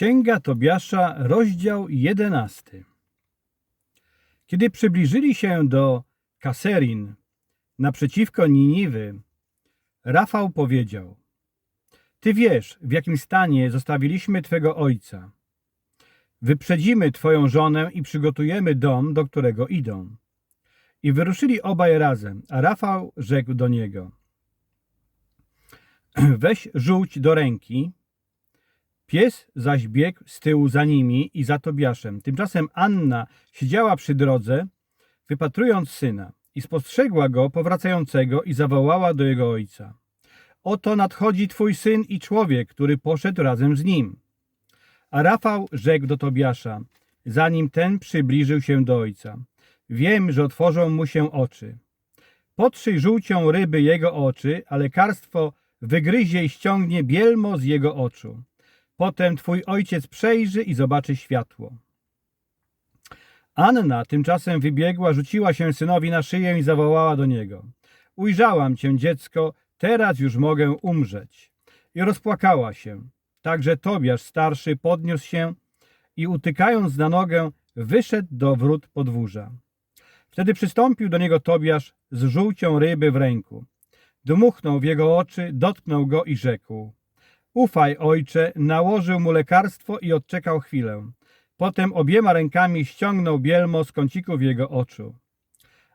Księga Tobiasza, rozdział jedenasty. Kiedy przybliżyli się do Kaserin, naprzeciwko Niniwy, Rafał powiedział: Ty wiesz, w jakim stanie zostawiliśmy Twego ojca. Wyprzedzimy Twoją żonę i przygotujemy dom, do którego idą. I wyruszyli obaj razem, a Rafał rzekł do niego: Weź żółć do ręki. Pies zaś biegł z tyłu za nimi i za Tobiaszem. Tymczasem Anna siedziała przy drodze, wypatrując syna i spostrzegła go powracającego i zawołała do jego ojca. Oto nadchodzi twój syn i człowiek, który poszedł razem z nim. A Rafał rzekł do Tobiasza, zanim ten przybliżył się do ojca. Wiem, że otworzą mu się oczy. Potrzyj żółcią ryby jego oczy, a lekarstwo wygryzie i ściągnie bielmo z jego oczu. Potem twój ojciec przejrzy i zobaczy światło. Anna tymczasem wybiegła, rzuciła się synowi na szyję i zawołała do niego. Ujrzałam cię, dziecko, teraz już mogę umrzeć. I rozpłakała się. Także Tobiasz starszy podniósł się i utykając na nogę, wyszedł do wrót podwórza. Wtedy przystąpił do niego Tobiasz z żółcią ryby w ręku. Dmuchnął w jego oczy, dotknął go i rzekł. Ufaj, ojcze, nałożył mu lekarstwo i odczekał chwilę. Potem obiema rękami ściągnął bielmo z kącików jego oczu.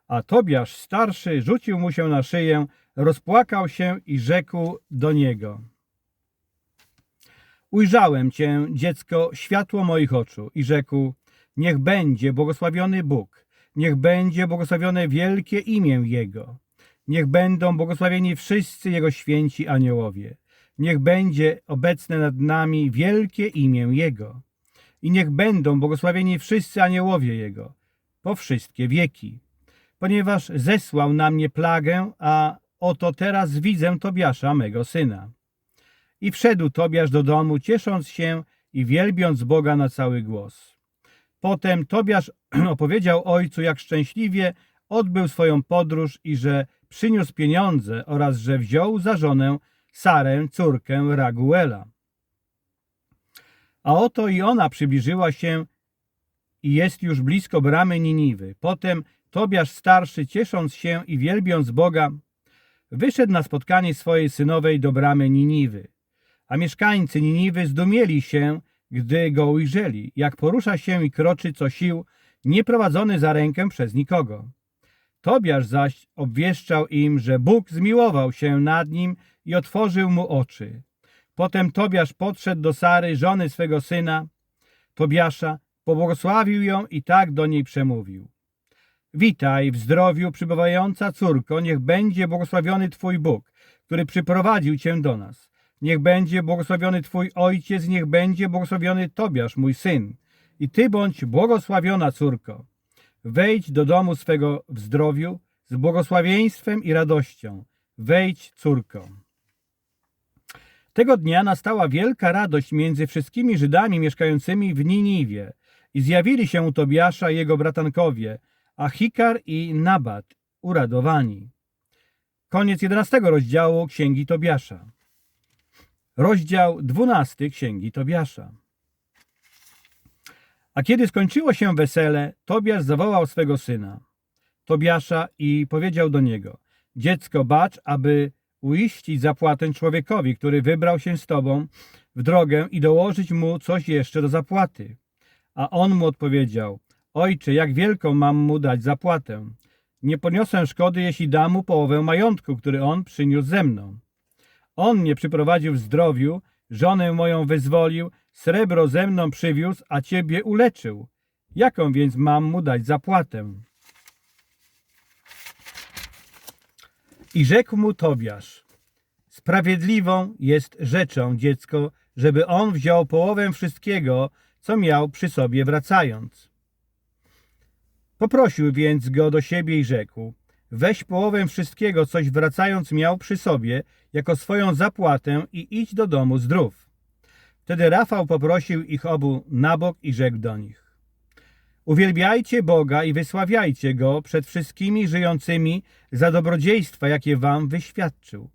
A Tobiasz starszy rzucił mu się na szyję, rozpłakał się i rzekł do niego. Ujrzałem cię, dziecko, światło moich oczu i rzekł, niech będzie błogosławiony Bóg, niech będzie błogosławione wielkie imię Jego, niech będą błogosławieni wszyscy Jego święci aniołowie, niech będzie obecne nad nami wielkie imię Jego i niech będą błogosławieni wszyscy aniołowie Jego, po wszystkie wieki. Ponieważ zesłał na mnie plagę, a oto teraz widzę Tobiasza, mego syna. I wszedł Tobiasz do domu, ciesząc się i wielbiąc Boga na cały głos. Potem Tobiasz opowiedział ojcu, jak szczęśliwie odbył swoją podróż i że przyniósł pieniądze oraz że wziął za żonę Sarę, córkę Raguela. A oto i ona przybliżyła się i jest już blisko bramy Niniwy. Potem Tobiasz starszy, ciesząc się i wielbiąc Boga, wyszedł na spotkanie swojej synowej do bramy Niniwy. A mieszkańcy Niniwy zdumieli się, gdy go ujrzeli, jak porusza się i kroczy co sił, nie prowadzony za rękę przez nikogo. Tobiasz zaś obwieszczał im, że Bóg zmiłował się nad nim i otworzył mu oczy. Potem Tobiasz podszedł do Sary, żony swego syna, Tobiasza, pobłogosławił ją i tak do niej przemówił. Witaj w zdrowiu przybywająca córko, niech będzie błogosławiony Twój Bóg, który przyprowadził Cię do nas. Niech będzie błogosławiony Twój ojciec, niech będzie błogosławiony Tobiasz, mój syn. I Ty bądź błogosławiona córko. Wejdź do domu swego w zdrowiu z błogosławieństwem i radością. Wejdź, córko. Tego dnia nastała wielka radość między wszystkimi Żydami mieszkającymi w Niniwie i zjawili się Tobiasza i jego bratankowie, Achikar i Nabat, uradowani. Koniec 11 rozdziału Księgi Tobiasza. Rozdział 12 Księgi Tobiasza. A kiedy skończyło się wesele, Tobiasz zawołał swego syna, Tobiasza, i powiedział do niego: Dziecko, bacz, aby uiścić zapłatę człowiekowi, który wybrał się z tobą w drogę i dołożyć mu coś jeszcze do zapłaty. A on mu odpowiedział: Ojcze, jak wielką mam mu dać zapłatę? Nie poniosę szkody, jeśli dam mu połowę majątku, który on przyniósł ze mną. On mnie przyprowadził w zdrowiu, żonę moją wyzwolił, srebro ze mną przywiózł, a ciebie uleczył. Jaką więc mam mu dać zapłatę? I rzekł mu Tobiasz, sprawiedliwą jest rzeczą, dziecko, żeby on wziął połowę wszystkiego, co miał przy sobie wracając. Poprosił więc go do siebie i rzekł, weź połowę wszystkiego, coś wracając miał przy sobie, jako swoją zapłatę i idź do domu zdrów. Wtedy Rafał poprosił ich obu na bok i rzekł do nich. Uwielbiajcie Boga i wysławiajcie Go przed wszystkimi żyjącymi za dobrodziejstwa, jakie wam wyświadczył,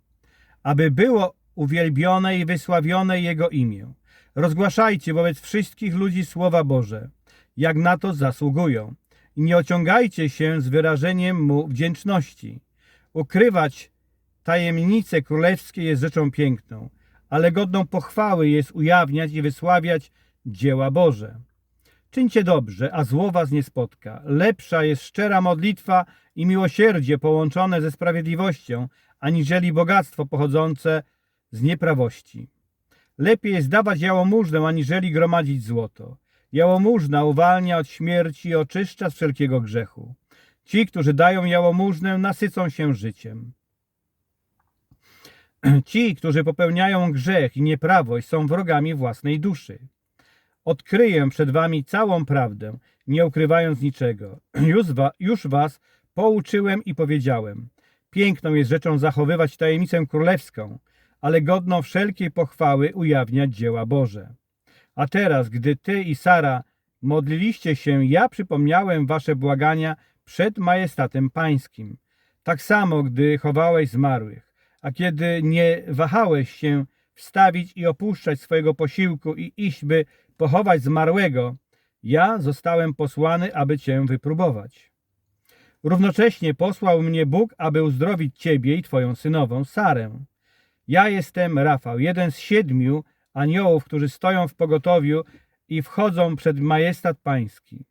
aby było uwielbione i wysławione Jego imię. Rozgłaszajcie wobec wszystkich ludzi Słowa Boże, jak na to zasługują. I nie ociągajcie się z wyrażeniem mu wdzięczności. Ukrywać tajemnice królewskie jest rzeczą piękną, ale godną pochwały jest ujawniać i wysławiać dzieła Boże. Czyńcie dobrze, a zło was nie spotka. Lepsza jest szczera modlitwa i miłosierdzie połączone ze sprawiedliwością, aniżeli bogactwo pochodzące z nieprawości. Lepiej jest dawać jałmużnę, aniżeli gromadzić złoto. Jałmużna uwalnia od śmierci i oczyszcza z wszelkiego grzechu. Ci, którzy dają jałmużnę, nasycą się życiem. Ci, którzy popełniają grzech i nieprawość, są wrogami własnej duszy. Odkryję przed wami całą prawdę, nie ukrywając niczego. Już, wa, już was pouczyłem i powiedziałem. Piękną jest rzeczą zachowywać tajemnicę królewską, ale godną wszelkiej pochwały ujawniać dzieła Boże. A teraz, gdy ty i Sara modliliście się, ja przypomniałem wasze błagania przed majestatem pańskim. Tak samo, gdy chowałeś zmarłych, a kiedy nie wahałeś się wstawić i opuszczać swojego posiłku i iść, by pochować zmarłego, ja zostałem posłany, aby cię wypróbować. Równocześnie posłał mnie Bóg, aby uzdrowić ciebie i twoją synową Sarę. Ja jestem Rafał, jeden z siedmiu aniołów, którzy stoją w pogotowiu i wchodzą przed majestat pański.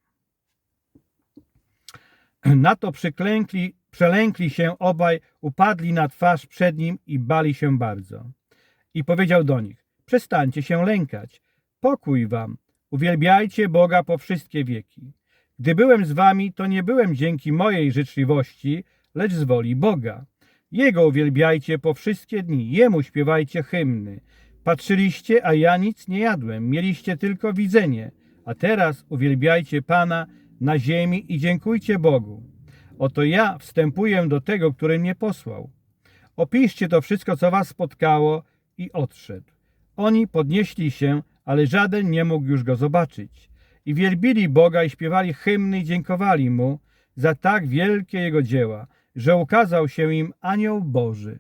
Na to przyklękli, przelękli się obaj, upadli na twarz przed nim i bali się bardzo. I powiedział do nich, przestańcie się lękać, pokój wam, uwielbiajcie Boga po wszystkie wieki. Gdy byłem z wami, to nie byłem dzięki mojej życzliwości, lecz z woli Boga. Jego uwielbiajcie po wszystkie dni, Jemu śpiewajcie hymny. Patrzyliście, a ja nic nie jadłem, mieliście tylko widzenie, a teraz uwielbiajcie Pana na ziemi i dziękujcie Bogu. Oto ja wstępuję do tego, który mnie posłał. Opiszcie to wszystko, co was spotkało i odszedł. Oni podnieśli się, ale żaden nie mógł już go zobaczyć. I wielbili Boga i śpiewali hymny i dziękowali Mu za tak wielkie Jego dzieła, że ukazał się im anioł Boży.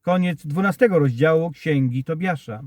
Koniec dwunastego rozdziału Księgi Tobiasza.